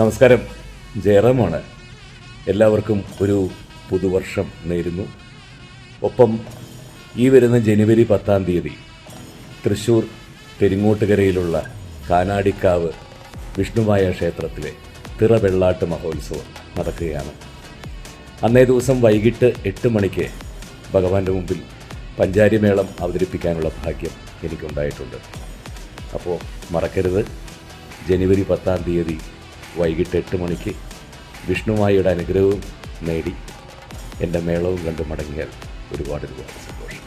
നമസ്കാരം. ജയറാമാണ്. എല്ലാവർക്കും ഒരു പുതുവർഷം നേരുന്നു. ഒപ്പം ഈ വരുന്ന ജനുവരി പത്താം തീയതി തൃശ്ശൂർ പെരിങ്ങോട്ടുകരയിലുള്ള കാനാടിക്കാവ് വിഷ്ണുമായ ക്ഷേത്രത്തിലെ തിറവെള്ളാട്ട് മഹോത്സവം നടക്കുകയാണ്. അന്നേ ദിവസം വൈകിട്ട് എട്ട് മണിക്ക് ഭഗവാന്റെ മുമ്പിൽ പഞ്ചാരിമേളം അവതരിപ്പിക്കാനുള്ള ഭാഗ്യം എനിക്കുണ്ടായിട്ടുണ്ട്. അപ്പോൾ മറക്കരുത്. ജനുവരി പത്താം തീയതി വൈകിട്ട് എട്ട് മണിക്ക് വിഷ്ണുമായിയുടെ അനുഗ്രഹവും നേടി എന്റെ മേളവും കണ്ട് മടങ്ങിയാൽ ഒരുപാട് ഒരുപാട് സന്തോഷം.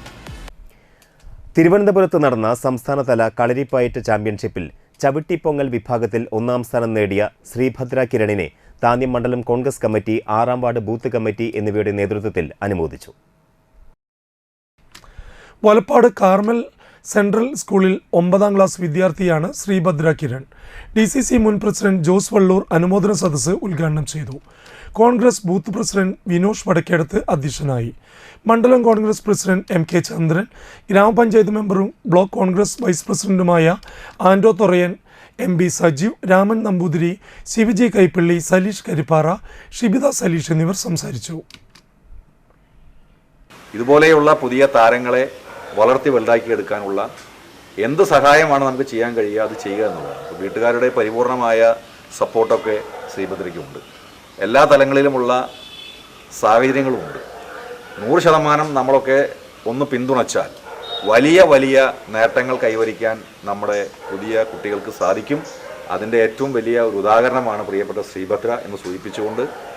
തിരുവനന്തപുരത്ത് നടന്ന സംസ്ഥാനതല കളരിപ്പയറ്റ് ചാമ്പ്യൻഷിപ്പിൽ ചവിട്ടിപ്പൊങ്ങൽ വിഭാഗത്തിൽ ഒന്നാം സ്ഥാനം നേടിയ ശ്രീഭദ്ര കിരണിനെ താന്യം മണ്ഡലം കോൺഗ്രസ് കമ്മിറ്റി ആറാം വാർഡ് ബൂത്ത് കമ്മിറ്റി എന്നിവയുടെ നേതൃത്വത്തിൽ അനുമോദിച്ചു. വലപ്പാട് കാർമൽ സെൻട്രൽ സ്കൂളിൽ ഒമ്പതാം ക്ലാസ് വിദ്യാർത്ഥിയാണ് Sreebhadra Kiran. D C C മുൻ പ്രസിഡന്റ് ജോസ് വള്ളൂർ അനുമോദന സദസ്സ് ഉദ്ഘാടനം ചെയ്തു. കോൺഗ്രസ് ബൂത്ത് പ്രസിഡന്റ് വിനോഷ് വടക്കേടത്ത് അധ്യക്ഷനായി. മണ്ഡലം Congress president M K Chandran ഗ്രാമപഞ്ചായത്ത് മെമ്പറും ബ്ലോക്ക് കോൺഗ്രസ് വൈസ് പ്രസിഡന്റുമായ ആൻഡോ തൊറയൻ എം ബി സജീവ് രാമൻ നമ്പൂതിരി ശിവജി കൈപ്പള്ളി സലീഷ് കരിപ്പാറ ഷിബിത സലീഷ് എന്നിവർ സംസാരിച്ചു. ഇതുപോലെയുള്ള പുതിയ താരങ്ങളെ വളർത്തി വലുതാക്കിയെടുക്കാനുള്ള എന്ത് സഹായമാണ് നമുക്ക് ചെയ്യാൻ കഴിയുക അത് ചെയ്യുക എന്നുള്ളതാണ്. അപ്പോൾ വീട്ടുകാരുടെ പരിപൂർണമായ സപ്പോർട്ടൊക്കെ ശ്രീഭദ്രയ്ക്കുണ്ട്. എല്ലാ തലങ്ങളിലുമുള്ള സാഹചര്യങ്ങളുമുണ്ട്. നൂറ് ശതമാനം നമ്മളൊക്കെ ഒന്ന് പിന്തുണച്ചാൽ വലിയ വലിയ നേട്ടങ്ങൾ കൈവരിക്കാൻ നമ്മുടെ പുതിയ കുട്ടികൾക്ക് സാധിക്കും. അതിന്റെ ഏറ്റവും വലിയ ഒരു ഉദാഹരണമാണ് പ്രിയപ്പെട്ട ശ്രീഭദ്ര എന്ന് സൂചിപ്പിച്ചുകൊണ്ട്